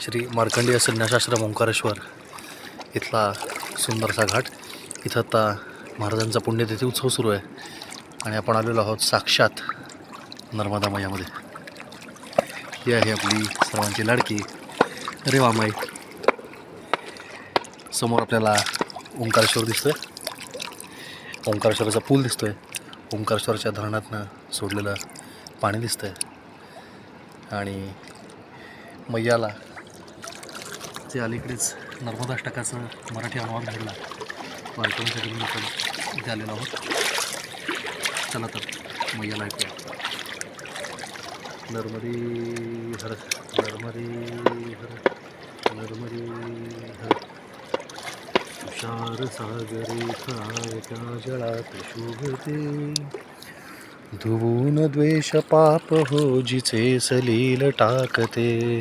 श्री मार्कंडेय संन्यासाश्रम ओंकारेश्वर इथला सुंदरसा घाट. इथं आता महाराजांचा पुण्यतिथी उत्सव सुरू आहे. आणि आपण आलेलो आहोत साक्षात नर्मदा मैयामध्ये. ही आहे आपली सर्वांची लाडकी रेवामाई. समोर आपल्याला ओंकारेश्वर दिसतोय. ओंकारेश्वराचा पूल दिसतोय. ओंकारेश्वरच्या धरणातनं सोडलेलं पाणी दिसतंय. आणि मैयाला ते अलीकडेच नर्मदाष्टकाचं मराठी अनुवाद घडला. तो मी आपण इथे आलेलो आहोत. चला तर मैयाला ऐकूया. नर्मदे हर नर्मदी हर नर्मदे हर. तुषार सागरे त्या जळात शोभते. धुवून द्वेष पाप हो जिचे सलील टाकते.